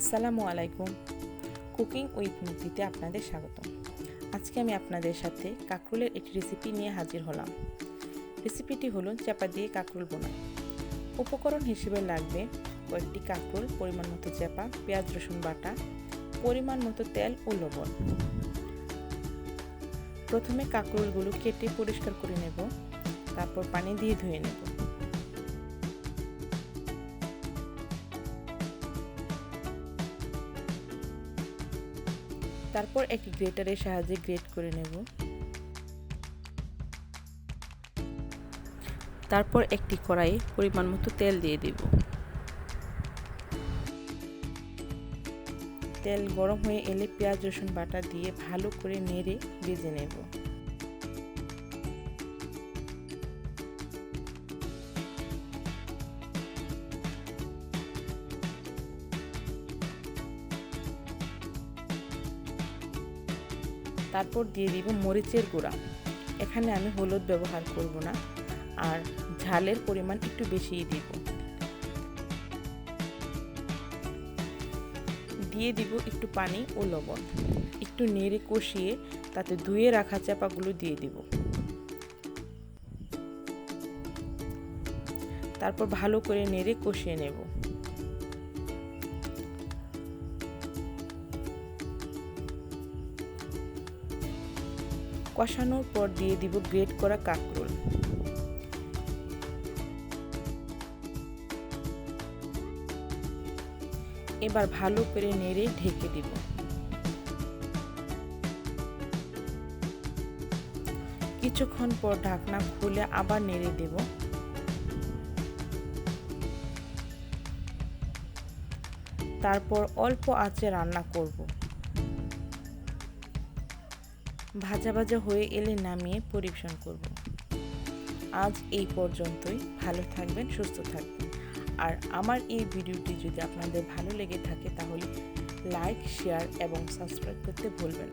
আসসালামু আলাইকুম। Cooking with মুক্তিতে আপনাদের স্বাগত আজকে আমি আপনাদের সাথে কাঁকরোলের একটি রেসিপি নিয়ে হাজির হলাম। রেসিপিটি হলো চাপা দিয়ে কাঁকরোল বোনা উপকরণ হিসেবে লাগবে কয়েকটি কাঁকরোল, পরিমাণ মতো চাপা, পেঁয়াজ, রসুন বাটা, পরিমাণ মতো তেল ও লবণ। প্রথমে কাঁকরোলগুলো কেটে পরিষ্কার করে নেব। তারপর পানি দিয়ে ধুয়ে নেব। তারপর একটি গ্রেটারের সাহায্যে গ্রেট করে নেব। তারপর একটি কড়াইয়ে পরিমাণ মতো তেল দিয়ে দেব। তেল গরম হয়ে এলে পেঁয়াজ, রসুন বাটা দিয়ে ভালো করে নেড়ে ভেজে নেব। তারপর দিয়ে দিব মরিচের গুঁড়া। এখানে আমি হলুদ ব্যবহার করব না, আর ঝালের পরিমাণ একটু বেশিই দিব। দিয়ে দিব একটু পানি ও লবণ। একটু নেড়ে কষিয়ে তাতে ধুয়ে রাখা চাপাগুলো দিয়ে দিব। তারপর ভালো করে নেড়ে কষিয়ে নেব। কষানোর পর দিয়ে দিব গ্রেট করা কাঁকরোল। এবার ভালো করে নেড়ে ঢেকে দিব। কিছুক্ষণ পর ঢাকনা খুলে আবার নেড়ে দেব। তারপর অল্প আঁচে রান্না করব। ভাজা ভাজা হয়ে এলে নামিয়ে পরিবেশন করব। আজ এই পর্যন্তই। ভালো থাকবেন, সুস্থ থাকবেন। আর আমার এই ভিডিওটি যদি আপনাদের ভালো লেগে থাকে, তাহলে লাইক, শেয়ার এবং সাবস্ক্রাইব করতে ভুলবেন